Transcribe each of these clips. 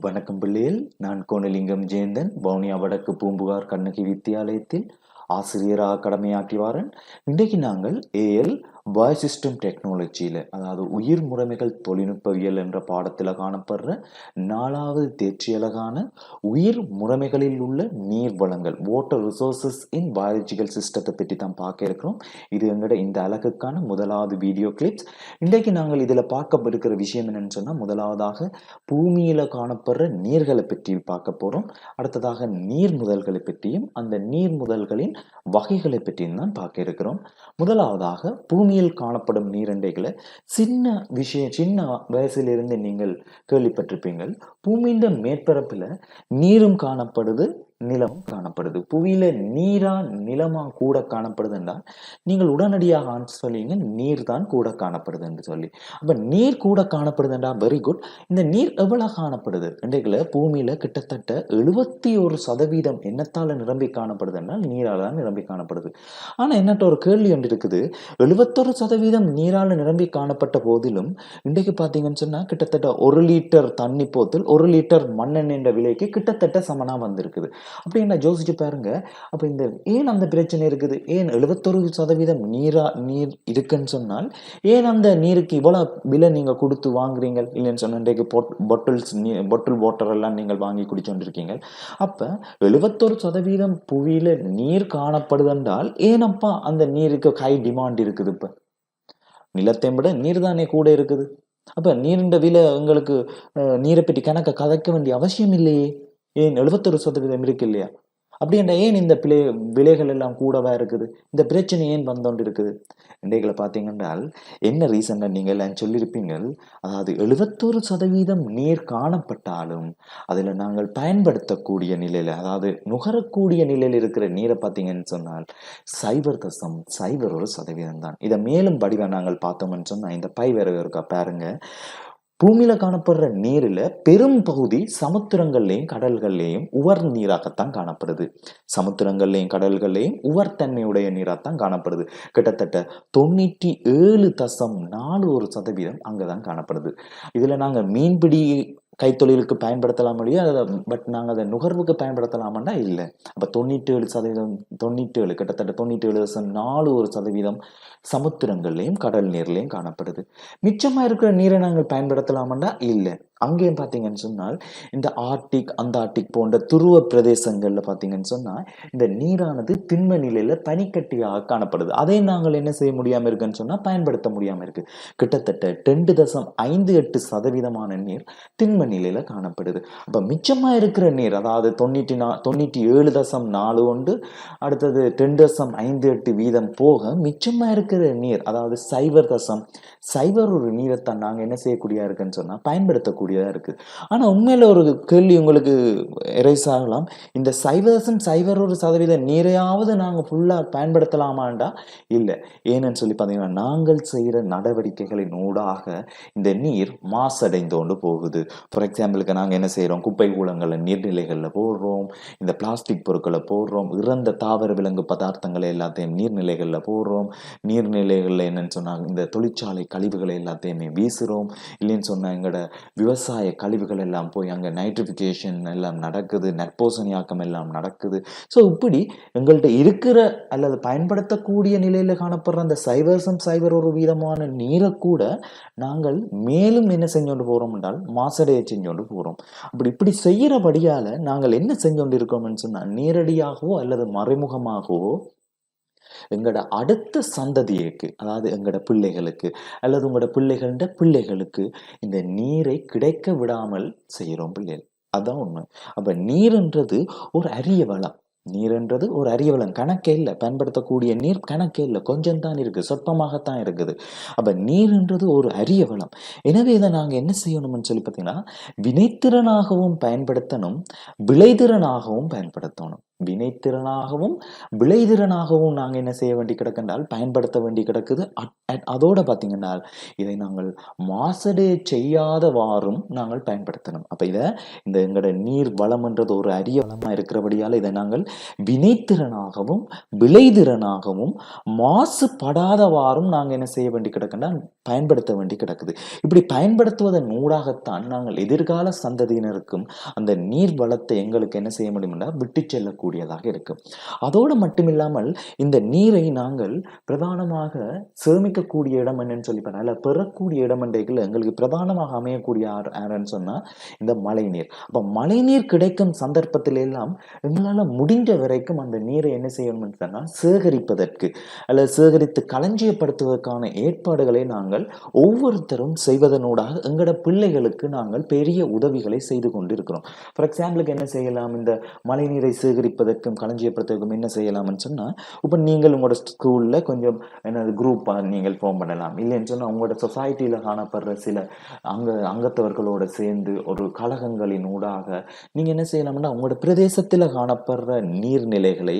வணக்கம் பிள்ளையில் நான் கோணலிங்கம் ஜெயந்தன் வவுனியா வடக்கு பூம்புகார் கண்ணகி வித்தியாலயத்தில் ஆசிரியராக கடமையாற்றிவாரன். இன்றைக்கு நாங்கள் ஏஎல் பாய் சிஸ்டம் டெக்னாலஜியில் அதாவது உயிர் முறைமைகள் தொழில்நுட்பவியல் என்ற பாடத்தில் காணப்படுற நாலாவது தேர்ச்சியலகான உயிர் முறைமைகளில் உள்ள நீர் வளங்கள் வாட்டர் ரிசோர்சஸ் இன் பயாலஜிக்கல் சிஸ்டத்தை பற்றி தான் பார்க்க இருக்கிறோம். இது எங்களோட இந்த அலகுக்கான முதலாவது வீடியோ கிளிப்ஸ் இன்றைக்கு நாங்கள் இதில் பார்க்க இருக்கிற விஷயம் என்னென்னு சொன்னால் முதலாவதாக பூமியில் காணப்படுற நீர்களை பற்றி பார்க்க போகிறோம் அடுத்ததாக நீர் முதல்களை பற்றியும் அந்த நீர் முதல்களின் வகைகளை பற்றியும் தான் பார்க்க இருக்கிறோம். முதலாவதாக பூமியில் காணப்படும் நீரண்டைகளை சின்ன விஷயம் சின்ன வயசிலிருந்து நீங்கள் கேள்விப்பட்டிருப்பீங்கள். பூமியின் மேற்பரப்பில் நீரும் காணப்படுது நிலமும் காணப்படுது. புவியில நீரா நிலமா கூட காணப்படுது என்றால் நீங்கள் உடனடியாக ஆன்சர் சொல்லுவீங்க நீர் தான் கூட காணப்படுது என்று சொல்லி. அப்ப நீர் கூட காணப்படுதுன்றா வெரி குட் இந்த நீர் எவ்வளவு காணப்படுது? இன்றைக்குல பூமியில கிட்டத்தட்ட எழுபத்தி ஒரு சதவீதம் என்னத்தால நிரம்பி காணப்படுது என்றால் நீரால தான் நிரம்பி காணப்படுது. ஆனா என்னட்ட ஒரு கேள்வி ஒன்று இருக்குது. எழுபத்தொரு சதவீதம் நீரால நிரம்பி காணப்பட்ட போதிலும் இன்றைக்கு பார்த்தீங்கன்னு சொன்னா கிட்டத்தட்ட ஒரு லிட்டர் தண்ணி போத்தில் ஒரு லிட்டர் மண்ணெண்ணின்ற விலைக்கு கிட்டத்தட்ட சமனாக வந்திருக்குது. அப்படி என்ன யோசிச்சு பாருங்க. அப்போ இந்த ஏன் அந்த பிரச்சனை இருக்குது? ஏன் எழுபத்தொரு சதவீதம் நீரா நீர் இருக்குன்னு சொன்னால் ஏன் அந்த நீருக்கு இவ்வளோ விலை நீங்கள் கொடுத்து வாங்குறீங்க? இல்லைன்னு சொன்ன இன்றைக்கு பொட்டில்ஸ் பொட்டில் வாட்டர் எல்லாம் நீங்கள் வாங்கி குடிச்சோண்டிருக்கீங்க அப்போ எழுபத்தொரு சதவீதம் புவியில் நீர் காணப்படுதென்றால் ஏனப்பா அந்த நீருக்கு ஹை டிமாண்ட் இருக்குது இப்போ? நிலத்தை விட நீர் தானே கூட இருக்குது. அப்போ நீரிண்ட விலை உங்களுக்கு நீரை பற்றி கணக்கை கதைக்க வேண்டிய அவசியம் இல்லையே? ஏன் எழுபத்தொரு சதவீதம் இருக்கு இல்லையா? அப்படின்ற ஏன் இந்த பிழை விலைகள் எல்லாம் கூடவா இருக்குது? இந்த பிரச்சனை ஏன் வந்தோண்டு இருக்குது இன்றைகளை பார்த்தீங்கன்றால் என்ன ரீசன் நீங்கள் எல்லாம் அதாவது எழுபத்தொரு சதவீதம் நீர் காணப்பட்டாலும் அதில் நாங்கள் பயன்படுத்தக்கூடிய நிலையில் அதாவது நுகரக்கூடிய நிலையில் இருக்கிற நீரை பார்த்தீங்கன்னு சொன்னால் சைபர் தசம் சைபர் ஒரு சதவீதம் தான் இதை மேலும் படிவா நாங்கள் பார்த்தோம்னு சொன்னால் இந்த பை வேற இருக்கா பாருங்க. பூமியில காணப்படுற நீரில் பெரும் பகுதி சமுத்திரங்கள்லையும் கடல்கள்லையும் உவர் நீராகத்தான் காணப்படுது. சமுத்திரங்கள்லையும் கடல்கள்லையும் உவர் தன்மையுடைய நீராகத்தான் காணப்படுது. கிட்டத்தட்ட தொண்ணூற்றி ஏழு தசம் நாலு ஒரு சதவீதம் அங்கே தான் காணப்படுது. இதில் நாங்கள் மீன்பிடி கைத்தொழிலுக்கு பயன்படுத்தலாம் இல்லையோ அதை பட் நாங்கள் அதை நுகர்வுக்கு பயன்படுத்தலாமன்னா இல்லை. அப்போ தொண்ணூற்றி ஏழு சதவீதம் தொண்ணூற்றி ஏழு கிட்டத்தட்ட தொண்ணூற்றி ஏழு நாலு ஒரு சதவீதம் சமுத்திரங்கள்லையும் கடல் நீர்லேயும் காணப்படுது. மிச்சமாக இருக்கிற நீரை நாங்கள் பயன்படுத்தலாமன்னா இல்லை. அங்கேயும் பார்த்தீங்கன்னு சொன்னால் இந்த ஆர்டிக் அந்தார்டிக் போன்ற துருவ பிரதேசங்களில் பார்த்தீங்கன்னு சொன்னால் இந்த நீரானது திண்ம நிலையில் பனிக்கட்டியாக காணப்படுது. அதை நாங்கள் என்ன செய்ய முடியாமல் இருக்குன்னு சொன்னால் பயன்படுத்த முடியாமல் இருக்குது கிட்டத்தட்ட ரெண்டு தசம் ஐந்து எட்டு சதவீதமான நீர் திண்ம நிலையில் காணப்படுது. அப்போ மிச்சமாக இருக்கிற நீர் அதாவது தொண்ணூற்றி நா தொண்ணூற்றி ஏழு தசம் நாலு ஒன்று அடுத்தது ரெண்டு தசம் ஐந்து எட்டு வீதம் போக மிச்சமாக இருக்கிற நீர் அதாவது சைவர் தசம் சைவர் ஒரு நீரைத்தான் நாங்கள் என்ன செய்யக்கூடிய இருக்குன்னு சொன்னால் பயன்படுத்தக்கூடிய பயன்படுத்தக்கூடியதா இருக்குது ஆனால் உண்மையில ஒரு கேள்வி உங்களுக்கு எரேஸ் ஆகலாம். இந்த சைவர் சைவர் ஒரு சதவீத நீரையாவது நாங்கள் ஃபுல்லாக பயன்படுத்தலாமாண்டா? இல்லை. ஏன்னு சொல்லி பார்த்தீங்கன்னா நாங்கள் செய்கிற நடவடிக்கைகளின் ஊடாக இந்த நீர் மாசடைந்து கொண்டு போகுது ஃபார் எக்ஸாம்பிளுக்கு நாங்கள் என்ன செய்கிறோம் குப்பை கூலங்களில் நீர்நிலைகளில் போடுறோம். இந்த பிளாஸ்டிக் பொருட்களை போடுறோம். இறந்த தாவர விலங்கு பதார்த்தங்களை எல்லாத்தையும் நீர்நிலைகளில் போடுறோம். நீர்நிலைகளில் என்னன்னு சொன்னால் இந்த தொழிற்சாலை கழிவுகளை எல்லாத்தையுமே வீசுகிறோம் இல்லைன்னு சொன்னால் எங்களோட விவசாய விவசாய கழிவுகள் எல்லாம் போய் அங்கே நைட்ரிஃபிகேஷன் எல்லாம் நடக்குது நெற்போசணியாக்கம் எல்லாம் நடக்குது. ஸோ இப்படி எங்கள்கிட்ட இருக்கிற அல்லது பயன்படுத்தக்கூடிய நிலையில் காணப்படுற அந்த சைவர்சம் சைவர் ஒரு விதமான நீரை கூட நாங்கள் மேலும் என்ன செஞ்சோண்டு போகிறோம் என்றால் மாசடைய செஞ்சோண்டு போகிறோம் அப்படி இப்படி செய்கிறபடியால் நாங்கள் என்ன செஞ்சோண்டு இருக்கோம்னு சொன்னால் நேரடியாகவோ அல்லது மறைமுகமாகவோ எங்களோட அடுத்த சந்ததியைக்கு அதாவது எங்களோட பிள்ளைகளுக்கு அல்லது உங்களோட பிள்ளைகள பிள்ளைகளுக்கு இந்த நீரை கிடைக்க விடாமல் செய்கிறோம் பிள்ளைகள். அதான் உண்மை. அப்ப நீர்ன்றது ஒரு அரிய வளம். நீர்ன்றது ஒரு அரிய வளம். கணக்கே இல்லை. பயன்படுத்தக்கூடிய நீர் கணக்கே இல்லை. கொஞ்சம் தான் இருக்கு. சொற்பமாகத்தான் இருக்குது. அப்ப நீர்ன்றது ஒரு அரிய வளம். எனவே இதை நாங்க என்ன செய்யணும்னு சொல்லி பார்த்தீங்கன்னா வினைத்திறனாகவும் பயன்படுத்தணும் விளைதிறனாகவும் பயன்படுத்தணும். வினைத்திறனாகவும் விளைதிறனாகவும் நாங்கள் என்ன செய்ய வேண்டி கிடக்கின்றால் பயன்படுத்த வேண்டி கிடக்குது. அட்- அட்- அதோட பார்த்தீங்கன்னா இதை நாங்கள் மாசடைய செய்யாதவாறும் நாங்கள் பயன்படுத்தணும். அப்போ இதை இந்த எங்களோட நீர் வளம்ன்றது ஒரு அரிய வளமாக இருக்கிறபடியால் இதை நாங்கள் வினைத்திறனாகவும் விளைதிறனாகவும் மாசுபடாதவாறும் நாங்கள் என்ன செய்ய வேண்டி கிடக்கின்றால் பயன்படுத்த வேண்டி கிடக்குது. இப்படி பயன்படுத்துவதன் ஊடாகத்தான் நாங்கள் எதிர்கால சந்ததியினருக்கும் அந்த நீர் வளத்தை எங்களுக்கு என்ன செய்ய முடியும்னா விட்டு செல்லக்கூடியதாக இருக்கும். அதோடு மட்டுமில்லாமல் இந்த நீரை நாங்கள் பிரதானமாக சேமிக்கக்கூடிய இடம் என்னன்னு சொல்லி பார்த்தா இல்லை பெறக்கூடிய இடம் என்றைகள் எங்களுக்கு பிரதானமாக அமையக்கூடிய ஆறு ஆறுன்னு சொன்னால் இந்த மழைநீர். அப்போ மழைநீர் கிடைக்கும் சந்தர்ப்பத்திலெல்லாம் எங்களால் முடிஞ்ச வரைக்கும் அந்த நீரை என்ன செய்யணும்னு சொன்னால் சேகரிப்பதற்கு அல்லது சேகரித்து களஞ்சியப்படுத்துவதற்கான ஏற்பாடுகளை நாங்கள் ஒவ்வொருத்தரும் செய்வதனூடாக எங்களோட பிள்ளைகளுக்கு நாங்கள் பெரிய உதவிகளை செய்து கொண்டு இருக்கிறோம் ஃபார் எக்ஸாம்பிளுக்கு என்ன செய்யலாம்? இந்த மழைநீரை சேகரிப்பதற்கும் களஞ்சியப்படுத்துவதற்கும் என்ன செய்யலாம்னு சொன்னால் இப்போ நீங்கள் உங்களோட ஸ்கூலில் கொஞ்சம் என்னது குரூப்பாக நீங்கள் ஃபார்ம் பண்ணலாம். இல்லைன்னு சொன்னால் உங்களோட சொசைட்டியில் காணப்படுற சில அங்க அங்கத்தவர்களோட சேர்ந்து ஒரு கழகங்களின் ஊடாக நீங்கள் என்ன செய்யலாம்னா உங்களோட பிரதேசத்தில் காணப்படுற நீர்நிலைகளை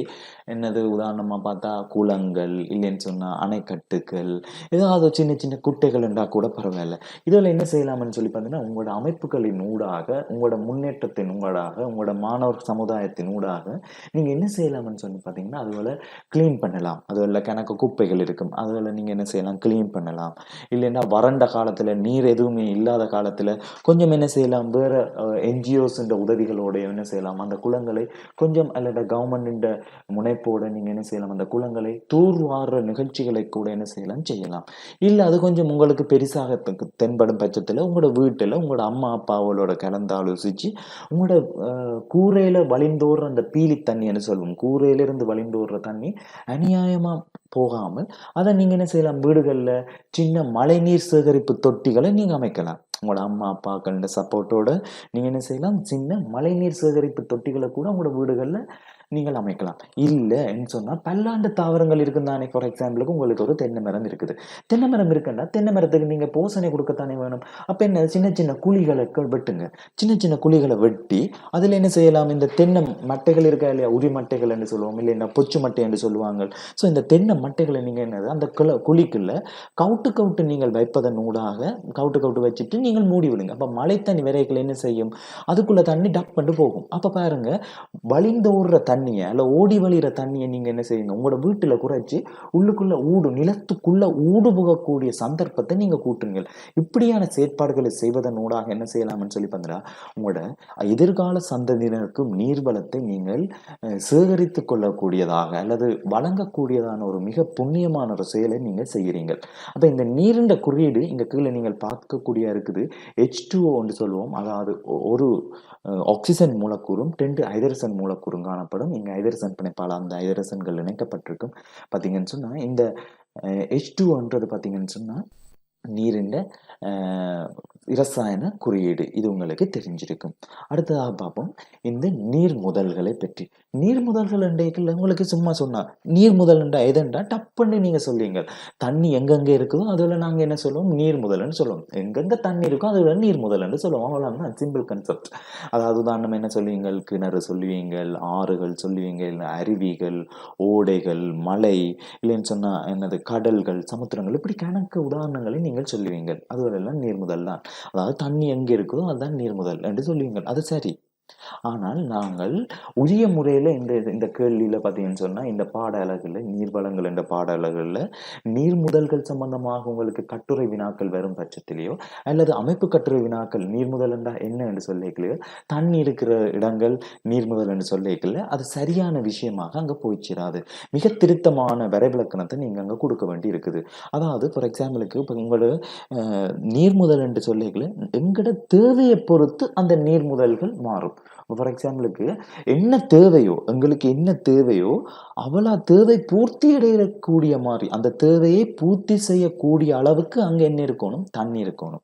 என்னது உதாரணமாக பார்த்தா குளங்கள் இல்லைன்னு சொன்னால் அணைக்கட்டுகள் ஏதாவது சின்ன சின்ன குட்டைகள் இருந்தால் கூட பரவாயில்ல. இதில் என்ன செய்யலாம்னு சொல்லி பார்த்தீங்கன்னா உங்களோட அமைப்புகளின் ஊடாக உங்களோட முன்னேற்றத்தின் ஊடாக உங்களோட மாணவர் சமுதாயத்தின் ஊடாக நீங்கள் என்ன செய்யலாம்னு சொல்லி பார்த்தீங்கன்னா அதுபோல் க்ளீன் பண்ணலாம். அதுபோல் கணக்கு குப்பைகள் இருக்கும். அதுபோல் நீங்கள் என்ன செய்யலாம்? க்ளீன் பண்ணலாம். இல்லைன்னா வறண்ட காலத்தில் நீர் எதுவுமே இல்லாத காலத்தில் கொஞ்சம் என்ன செய்யலாம்? வேறு என்ஜிஓஸ்ன்ற உதவிகளோட என்ன செய்யலாம்? அந்த குளங்களை கொஞ்சம் அல்லது கவர்மெண்ட் முனைப்போட நீங்கள் என்ன செய்யலாம்? அந்த குளங்களை தூர்வாடுற நிகழ்ச்சிகளை கூட என்ன செய்யலாம்? செய்யலாம். இல்லை அது கொஞ்சம் உங்களுக்கு பெருசாக தென்படும் பட்சத்தில் உங்களோட வீட்டில் உங்களோட அம்மா அப்பாவோட கலந்து ஆலோசித்து உங்களோட கூரையில் வழிந்தோடுற அந்த பீலி தண்ணி என்ன சொல்லுவோம் கூரையிலிருந்து வழிந்தோடுற தண்ணி அநியாயமாக போகாமல் அதை நீங்கள் என்ன செய்யலாம்? வீடுகளில் சின்ன மழைநீர் சேகரிப்பு தொட்டிகளை நீங்கள் அமைக்கலாம். உங்களோட அம்மா அப்பாக்களோட சப்போர்ட்டோட நீங்கள் என்ன செய்யலாம்? சின்ன மழைநீர் சேகரிப்பு தொட்டிகளை கூட உங்களோட வீடுகளில் நீங்கள் அமைக்கலாம். இல்லைன்னு சொன்னால் பல்லாண்டு தாவரங்கள் இருக்கும் தானே ஃபார் எக்ஸாம்பிளுக்கு உங்களுக்கு ஒரு தென்னை மரம் இருக்குது. தென்னை மரம் இருக்குன்னா தென்னை மரத்துக்கு நீங்கள் போசனை கொடுக்கத்தானே வேணும். அப்போ என்ன? சின்ன சின்ன குழிகளை வெட்டுங்க. சின்ன சின்ன குழிகளை வெட்டி அதில் என்ன செய்யலாம்? இந்த தென்னை மட்டைகள் இருக்கா இல்லையா? உரி மட்டைகள் என்று சொல்லுவோம். இல்லைன்னா பொச்சு மட்டை என்று சொல்லுவாங்க. ஸோ இந்த தென்னை மட்டைகளை நீங்கள் என்னது? அந்த குள குழிக்குள்ள கவுட்டு கவுட்டு நீங்கள் வைப்பதன் ஊடாக கவுட்டு கவுட்டு வச்சுட்டு நீங்கள் மூடி விடுங்க. அப்போ மழை தண்ணி விரைகள் என்ன செய்யும்? அதுக்குள்ளே தண்ணி டப் பண்ணிட்டு போகும். அப்போ பாருங்க வழிந்தோடுற தண்ணியை அல்ல ஓடி வழிகிற தண்ணியை நீங்கள் என்ன செய்யுங்க உங்களோட வீட்டில் குறைச்சி உள்ளுக்குள்ளே ஊடு நிலத்துக்குள்ளே ஊடு புகக்கூடிய சந்தர்ப்பத்தை நீங்கள் கூட்டுங்கள். இப்படியான செயற்பாடுகளை செய்வதன் ஊடாக என்ன செய்யலாம்னு சொல்லி பார்த்தீங்கன்னா உங்களோட எதிர்கால சந்ததியினருக்கும் நீர்வளத்தை நீங்கள் சேகரித்து கொள்ளக்கூடியதாக அல்லது வழங்கக்கூடியதான ஒரு மிக புண்ணியமான ஒரு செயலை நீங்கள் செய்கிறீங்க அப்போ இந்த நீரிண்ட குறியீடு இங்கே கீழே நீங்கள் பார்க்கக்கூடிய இருக்குது. ஹெச் ஒன்று சொல்லுவோம். அதாவது ஒரு ஆக்சிஜன் மூலக்கூறும் டென்டு ஹைதரசன் மூலக்கூறும் காணப்படும். இங்கே ஹைதரசன் பிணைப்பால் அந்த ஹைதரசன்கள் இணைக்கப்பட்டிருக்கும். பார்த்தீங்கன்னு சொன்னால் இந்த ஹெச் டூன்றது பார்த்தீங்கன்னு சொன்னால் நீரின் இரசாயன குறியீடு. இது உங்களுக்கு தெரிஞ்சிருக்கும். அடுத்ததாக பார்ப்போம். இந்த நீர் முதல்களை பற்றி. நீர் முதல்கள் என்றைக்குள்ள உங்களுக்கு சும்மா சொன்னா நீர் முதல் என்றா டப்புன்னு நீங்க சொல்லுவீங்க தண்ணி எங்கெங்க இருக்குதோ அதில் நாங்கள் என்ன சொல்லுவோம்? நீர் முதல்னு சொல்லுவோம். எங்கெங்க தண்ணி இருக்கோ அதில் நீர் முதல்னு சொல்லுவோம். அவ்வளோதான் சிம்பிள் கன்செப்ட் அதாவது உதாரணம் என்ன சொல்லுவீங்க கிணறு சொல்லுவீங்க ஆறுகள் சொல்லுவீங்க இல்லை அருவிகள் ஓடைகள் மலை இல்லைன்னு சொன்னா என்னது? கடல்கள் சமுத்திரங்கள். இப்படி கணக்கு உதாரணங்களை நீங்கள் சொல்லுவீங்க அதுவரெல்லாம் நீர்முதல் தான். அதாவது தண்ணி எங்கே இருக்குதோ அதுதான் நீர்முதல் என்று சொல்லுவீங்க அது சரி. ஆனால் நாங்கள் உரிய முறையில் இந்த இந்த கேள்வியில் பார்த்தீங்கன்னு சொன்னால் இந்த பாட அலகுல நீர்வளங்கள் என்ற பாட அலகுல நீர் முதல்கள் சம்பந்தமாக உங்களுக்கு கட்டுரை வினாக்கள் வரும் பட்சத்திலேயோ அல்லது அமைப்பு கட்டுரை வினாக்கள் நீர்முதல் என்றால் என்ன என்று சொல்லிக்கலையோ தண்ணி இருக்கிற இடங்கள் நீர்முதல் என்று சொல்லிக்கல அது சரியான விஷயமாக அங்கே போய்ச்சிடாது மிக திருத்தமான வரைவிலக்கணத்தை நீங்கள் அங்கே கொடுக்க வேண்டி இருக்குது. அதாவது ஃபார் எக்ஸாம்பிளுக்கு இப்போ உங்களோட அஹ், நீர்முதல் என்று சொல்லிக்கல எங்களோட தேவையை பொறுத்து அந்த நீர்முதல்கள் மாறும். ஃபார் எக்ஸாம்பிளுக்கு என்ன தேவையோ எங்களுக்கு என்ன தேவையோ அவ்வளோ தேவை பூர்த்தி அடையக்கூடிய மாதிரி அந்த தேவையை பூர்த்தி செய்யக்கூடிய அளவுக்கு அங்கே என்ன இருக்கணும்? தண்ணி இருக்கணும்.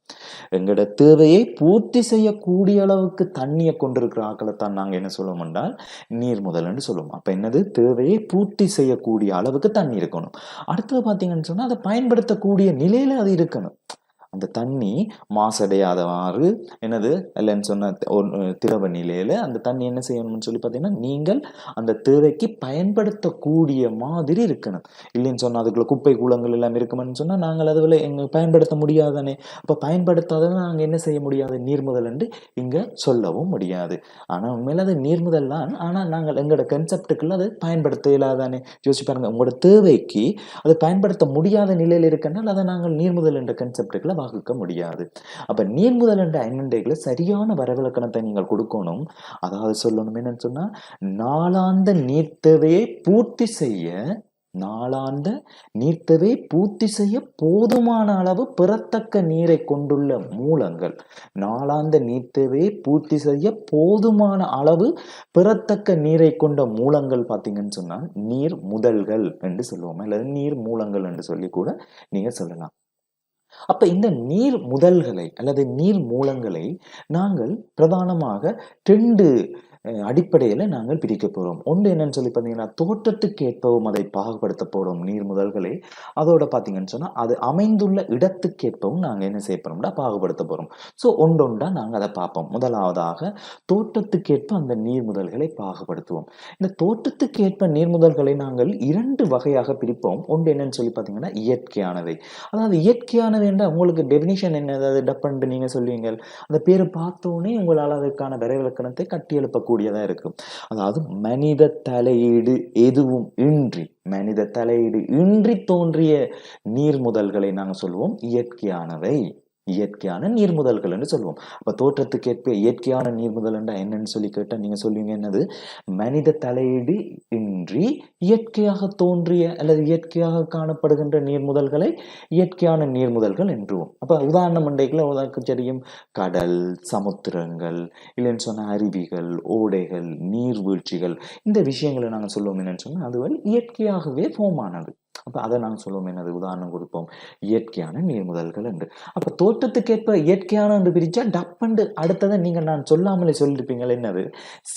எங்களோட தேவையை பூர்த்தி செய்யக்கூடிய அளவுக்கு தண்ணியை கொண்டிருக்கிற ஆக்களை தான் நாங்கள் என்ன சொல்லுவோம் என்றால் நீர் முதல்னு சொல்லுவோம். அப்போ என்னது? தேவையை பூர்த்தி செய்யக்கூடிய அளவுக்கு தண்ணி இருக்கணும். அடுத்தது பார்த்தீங்கன்னு சொன்னால் அதை பயன்படுத்தக்கூடிய நிலையில் அது இருக்கணும். அந்த தண்ணி மாசடையாதவாறு என்னது இல்லைன்னு சொன்ன திரவ நிலையில் அந்த தண்ணி என்ன செய்யணும்னு சொல்லி பார்த்தீங்கன்னா நீங்கள் அந்த தேவைக்கு பயன்படுத்தக்கூடிய மாதிரி இருக்கணும். இல்லைன்னு சொன்னால் அதுக்குள்ள குப்பை கூலங்கள் எல்லாம் இருக்குமென்னு சொன்னால் நாங்கள் அதுல எங்கள் பயன்படுத்த முடியாதானே? அப்போ பயன்படுத்தாத நாங்கள் என்ன செய்ய முடியாது? நீர்முதல் என்று இங்கே சொல்லவும் முடியாது. ஆனால் உண்மையில் அது நீர்முதல் தான். ஆனால் நாங்கள் எங்களோட கன்செப்டுக்குள்ள அது பயன்படுத்த இயலாதானே? யோசிச்சு பாருங்கள் உங்களோட தேவைக்கு அதை பயன்படுத்த முடியாத நிலையில் இருக்கனால் அதை நாங்கள் நீர்முதல் என்ற கன்செப்டுக்குள்ள வகுக்க முடியாது. அப்போ நீர்முதல் என்ற ஐநண்டைகளை சரியான வரவிலக்கணத்தை நீங்கள் கொடுக்கணும். அதாவது சொல்லணும் என்னன்னு சொன்னால் நாளாந்த நீர்த்தவையை பூர்த்தி செய்ய நாளாந்த நீர்த்தவை பூர்த்தி செய்ய போதுமான அளவு பெறத்தக்க நீரை கொண்டுள்ள மூலங்கள் நாளாந்த நீர்த்தவையை பூர்த்தி செய்ய போதுமான அளவு பெறத்தக்க நீரை கொண்ட மூலங்கள் பார்த்தீங்கன்னு சொன்னால் நீர் முதல்கள் என்று சொல்லுவோம். அல்லது நீர் மூலங்கள் என்று சொல்லி கூட நீங்கள் சொல்லலாம். அப்ப இந்த நீர் முதல்களை அல்லது நீர் மூலங்களை நாங்கள் பிரதானமாக ரெண்டு அடிப்படையில் நாங்கள் பிரிக்க போகிறோம் ஒன்று என்னன்னு சொல்லி பார்த்தீங்கன்னா தோட்டத்துக்கு ஏற்பவும் அதை பாகுபடுத்த நீர் முதல்களை. அதோட பார்த்தீங்கன்னு சொன்னால் அது அமைந்துள்ள இடத்துக்கு ஏற்பவும் நாங்கள் என்ன செய்ய போகிறோம்னா பாகுபடுத்த போகிறோம் ஸோ ஒன்றொண்டா நாங்கள் அதை பார்ப்போம். முதலாவதாக தோட்டத்துக்கேற்ப அந்த நீர் முதல்களை பாகுபடுத்துவோம். இந்த தோட்டத்துக்கேற்ப நீர் முதல்களை நாங்கள் இரண்டு வகையாக பிரிப்போம். ஒன்று என்னன்னு சொல்லி பார்த்தீங்கன்னா இயற்கையானவை. அதாவது இயற்கையானவை என்ற உங்களுக்கு டெபினிஷன் என்ன? அதாவது டப்பன்ட்டு நீங்கள் சொல்லுவீங்க. அந்த பேரை பார்த்தோன்னே உங்களால் அதற்கான விரைவிலக்கணத்தை கட்டி கூடியதாக இருக்கும் அதாவது மனித தலையீடு எதுவும் இன்றி மனித தலையீடு இன்றி தோன்றிய நீர்முதல்களை நாங்கள் சொல்லுவோம் இயற்கையானவை. இயற்கையான நீர்முதல்கள் என்று சொல்லுவோம் அப்போ தோற்றத்துக்கேற்ப இயற்கையான நீர்முதல் என்றா என்னன்னு சொல்லி கேட்டால் நீங்கள் சொல்லுவீங்க என்னது? மனித தலையீடு இன்றி இயற்கையாக தோன்றிய அல்லது இயற்கையாக காணப்படுகின்ற நீர்முதல்களை இயற்கையான நீர்முதல்கள் என்றுவோம். அப்போ உதாரணம் மண்டைக்குள்ள உதாரணத்துக்கு தெரியும். கடல் சமுத்திரங்கள் இல்லைன்னு சொன்ன அருவிகள் ஓடைகள் நீர்வீழ்ச்சிகள். இந்த விஷயங்களை நாங்கள் சொல்லுவோம் என்னன்னு சொன்னால் அதுவரை இயற்கையாகவே ஃபார்ம் ஆனது. அப்போ அதை நாங்கள் சொல்லுவோம் என்னது? உதாரணம் கொடுப்போம். இயற்கையான நீர்முதல்கள் என்று. அப்போ தோற்றத்துக்கேற்ப இயற்கையான என்று பிரித்தா டப்பண்டு அடுத்ததை நீங்கள் நான் சொல்லாமலே சொல்லியிருப்பீங்கள் என்னது?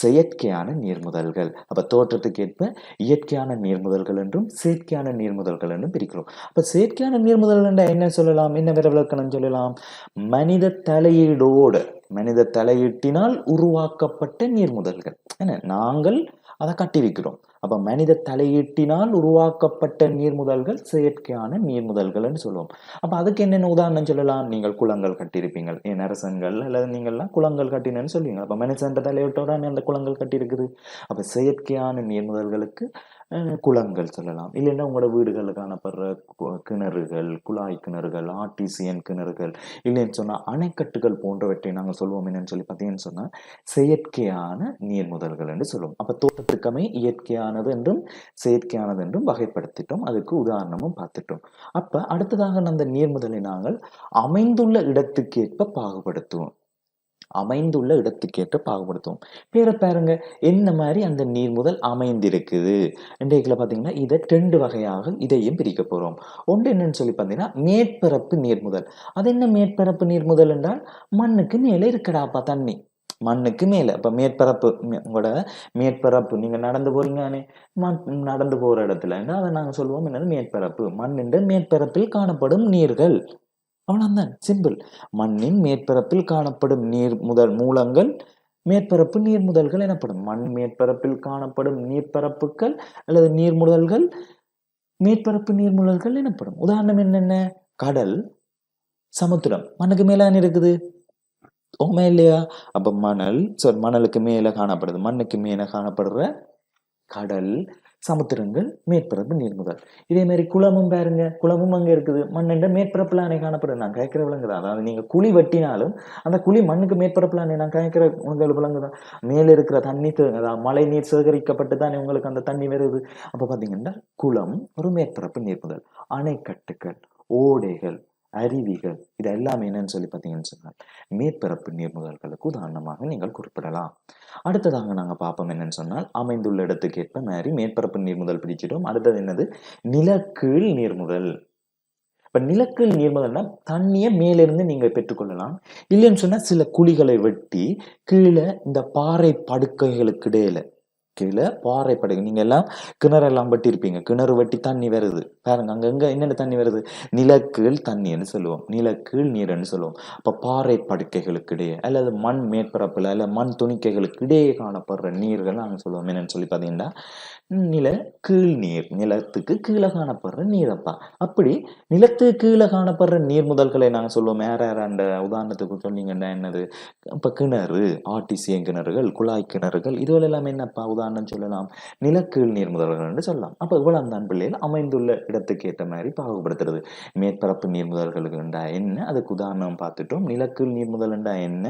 செயற்கையான நீர்முதல்கள் அப்போ தோற்றத்துக்கேற்ப இயற்கையான நீர்முதல்கள் என்றும் செயற்கையான நீர்முதல்கள் என்றும் பிரிக்கிறோம். அப்போ செயற்கையான நீர்முதல்கள் என்றால் என்ன சொல்லலாம்? என்ன விரவிலக்கணம் சொல்லலாம்? மனித தலையீடோடு மனித தலையீட்டினால் உருவாக்கப்பட்ட நீர்முதல்கள் என்ன? நாங்கள் அதை கட்டியிருக்கிறோம் அப்ப மனித தலையீட்டினால் உருவாக்கப்பட்ட நீர்முதல்கள் செயற்கையான நீர்முதல்கள்னு சொல்லுவோம். அப்ப அதுக்கு என்னென்ன உதாரணம் சொல்லலாம்? நீங்கள் குளங்கள் கட்டியிருப்பீங்கள். என் அரசங்கள் அல்லது நீங்கள்லாம் குளங்கள் கட்டினேன்னு சொல்லுவீங்க. அப்ப மனுஷன்ற தலையீட்டோட அந்த குளங்கள் கட்டியிருக்குது. அப்ப செயற்கையான நீர்முதல்களுக்கு குளங்கள் சொல்லலாம். இல்லைன்னா உங்களோட வீடுகளில் காணப்படுற கிணறுகள் குழாய் கிணறுகள் ஆர்டிசியன் கிணறுகள் இல்லைன்னு சொன்னா அணைக்கட்டுகள் போன்றவற்றை நாங்கள் சொல்வோம். என்னன்னு சொல்லி பார்த்தீங்கன்னு சொன்னால் செயற்கையான நீர்முதல்கள் என்று சொல்லுவோம். அப்போ தோட்டத்துக்கமை இயற்கையானது என்றும் செயற்கையானது என்றும் வகைப்படுத்திட்டோம். அதுக்கு உதாரணமும் பார்த்துட்டோம். அப்போ அடுத்ததாக அந்த நீர்முதலை நாங்கள் அமைந்துள்ள இடத்துக்கேற்ப பாகுபடுத்துவோம். அமைந்துள்ள இடத்துக்கேற்ற பாகுபடுத்துவோம். பேரை பாருங்க என்ன மாதிரி அந்த நீர் முதல் அமைந்திருக்குது? இன்றைக்குல பார்த்தீங்கன்னா இதை ரெண்டு வகையாக இதையும் பிரிக்க போகிறோம் ஒன்று என்னன்னு சொல்லி பார்த்தீங்கன்னா மேற்பரப்பு நீர் முதல். அது என்ன மேற்பரப்பு நீர் முதல் என்றால் மண்ணுக்கு மேலே இருக்கடாப்பா தண்ணி. மண்ணுக்கு மேலே. இப்போ மேற்பரப்பு உங்களோட மேற்பரப்பு நீங்கள் நடந்து போறீங்கன்னு மண் நடந்து போகிற இடத்துல. அதை நாங்கள் சொல்லுவோம்? என்னது? மேற்பரப்பு. மண்ணின் மேற்பரப்பில் காணப்படும் நீர்கள். அவ்வளவுதான் சிம்பிள் மண்ணின் மேற்பரப்பில் காணப்படும் நீர் முதல் மூலங்கள் மேற்பரப்பு நீர்முதல்கள் எனப்படும். மண் மேற்பரப்பில் காணப்படும் நீர்ப்பரப்புகள் அல்லது நீர்முதல்கள் மேற்பரப்பு நீர்முதல்கள் எனப்படும். உதாரணம் என்னென்ன? கடல் சமுத்திரம். மண்ணுக்கு மேலான இருக்குது? உண்மை இல்லையா? அப்ப மணல் sorry மணலுக்கு மேல காணப்படுது. மண்ணுக்கு மேல காணப்படுற கடல் சமுத்திரங்கள் மேற்பரப்பு நீர்முதல் இதே மாதிரி குளமும் பாருங்க குளமும் அங்கே இருக்குது. மண்ணெண்ட மேற்பரப்புல அணை காணப்படுது. நான் கேட்கிற விலங்குதான். அதாவது நீங்கள் குழி வெட்டினாலும் அந்த குழி மண்ணுக்கு மேற்பரப்புல அணை நான் கேட்கிற உங்களுக்கு விலங்குதான். மேலே இருக்கிற தண்ணி அதாவது மழை நீர் சேகரிக்கப்பட்டு தானே உங்களுக்கு அந்த தண்ணி வருது. அப்போ பார்த்தீங்கன்னா குளம் ஒரு மேற்பரப்பு நீர்முதல் அணைக்கட்டுகள் ஓடைகள் அருவிகள் இது எல்லாமே என்னன்னு சொல்லி பார்த்தீங்கன்னு சொன்னால் மேற்பரப்பு நீர்முதல்களுக்கு உதாரணமாக நீங்கள் குறிப்பிடலாம். அடுத்ததாக நாங்கள் பார்ப்போம் என்னன்னு சொன்னால் அமைந்துள்ள இடத்துக்கு ஏற்ப மாதிரி மேற்பரப்பு நீர்முதல் பிடிச்சிட்டோம் அடுத்தது என்னது? நிலக்கீழ் நீர்முதல் இப்ப நிலக்கீழ் நீர்முதல்னா தண்ணியை மேலிருந்து நீங்கள் பெற்றுக்கொள்ளலாம். இல்லைன்னு சொன்னால் சில குழிகளை வெட்டி கீழே இந்த பாறை படுக்கைகளுக்கு இடையில கீழே பாறை படுகை. நீங்க எல்லாம் கிணறெல்லாம் வெட்டி இருப்பீங்க கிணறு வெட்டி தண்ணி வருது. பாருங்க அங்கங்க என்னென்ன தண்ணி வருது? நிலக்கீழ் தண்ணின்னு சொல்லுவோம். நிலக்கீழ் நீர்ன்னு சொல்லுவோம். அப்ப பாறை படுக்கைகளுக்கு இடையே அல்லது மண் மேற்பரப்புல அல்ல மண் துணிக்கைகளுக்கு இடையே காணப்படுற நீர்கள் நாங்க சொல்லுவோம். என்னன்னு சொல்லி பார்த்தீங்கன்னா நில கீழ் நீர் நிலத்துக்கு கீழே காணப்படுற நீரப்பா அப்படி நிலத்துக்கு கீழே காணப்படுற நீர் முதல்களை நாங்க சொல்லுவோம். வேற யார அந்த உதாரணத்துக்கு சொன்னீங்கன்னா என்னது? இப்ப கிணறு ஆர்டிசியன் கிணறுகள் குழாய் கிணறுகள் இதுவெல்லாம் என்னப்பா? உதாரணம் சொல்லலாம். நிலக்கீழ் நீர் என்று சொல்லலாம். அப்போ இவ்வளவு தான் பிள்ளைகள் அமைந்துள்ள இடத்துக்கு ஏற்ற மாதிரி பாகுபடுத்துறது. மேற்பரப்பு நீர் முதல்களுக்குண்டா என்ன? அதுக்கு உதாரணம் பார்த்துட்டோம். நிலக்கீழ் நீர் முதல்ண்டா என்ன?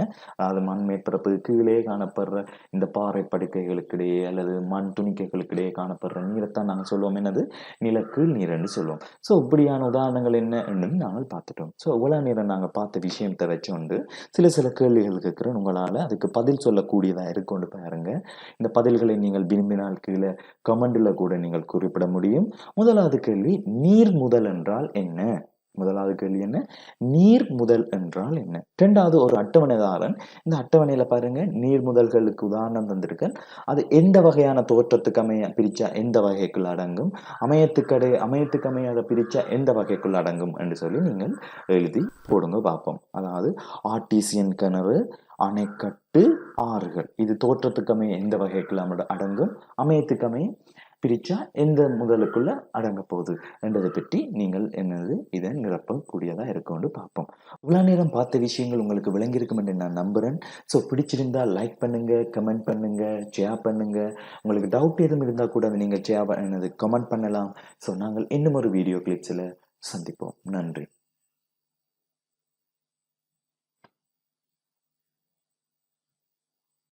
அது மண் மேற்பரப்பு கீழே காணப்படுற இந்த பாறை படுக்கைகளுக்கிடையே அல்லது மண் துணிக்கைகளுக்கிடையே காணப்படுற நீரைத்தான் நாங்கள் சொல்லுவோம் என்னது? நிலக்கீழ் நீர் என்று சொல்லுவோம் ஸோ இப்படியான உதாரணங்கள் என்ன என்னன்னு நாங்கள் பார்த்துட்டோம். ஸோ இவ்வளவு நேரம் நாங்கள் பார்த்த விஷயத்தை வச்சுக்கொண்டு சில சில கேள்விகள் கேட்குறேன். உங்களால் அதுக்கு பதில் சொல்லக்கூடியதாக இருக்கொண்டு பாருங்க. இந்த பதில்களை நீங்கள் விரும்பினால் கீழே கமெண்டில் கூட நீங்கள் குறிப்பிட முடியும். முதலாவது கேள்வி நீர் முதல் என்றால் என்ன? முதலாவது கேள்வி என்ன? நீர் முதல் என்றால் என்ன? இரண்டாவது ஒரு அட்டவணைதாரன். இந்த அட்டவணையில பாருங்க நீர் முதல்களுக்கு உதாரணம் தந்திருக்கேன் அது எந்த வகையான தோற்றத்துக்கு அமைய பிரிச்சா எந்த வகைக்குள் அடங்கும்? அமையத்துக்கடை அமையத்துக்கு அமையாத பிரிச்சா எந்த வகைக்குள் அடங்கும் என்று சொல்லி நீங்கள் எழுதி போடுங்க பார்ப்போம். அதாவது ஆர்டிசியன் கிணறு அணைக்கட்டு ஆறுகள். இது தோற்றத்துக்கு அமைய எந்த வகைக்குள்ள அடங்கும்? அமையத்துக்கு பிரித்தா எந்த முதலுக்குள்ளே அடங்க போகுது என்றதை பற்றி நீங்கள் என்னது இதை நிரப்பக்கூடியதாக இருக்கும்னு பார்ப்போம். இவ்வளோ நேரம் பார்த்த விஷயங்கள் உங்களுக்கு விளங்கியிருக்கும் என்று நான் நம்புகிறேன் ஸோ பிடிச்சிருந்தால் லைக் பண்ணுங்கள் கமெண்ட் பண்ணுங்கள் ஷேர் பண்ணுங்கள் உங்களுக்கு டவுட் எதுவும் இருந்தால் கூட அதை நீங்கள் ஷேர் என்னது கமெண்ட் பண்ணலாம். ஸோ நாங்கள் இன்னும் ஒரு வீடியோ கிளிப்ஸில் சந்திப்போம். நன்றி.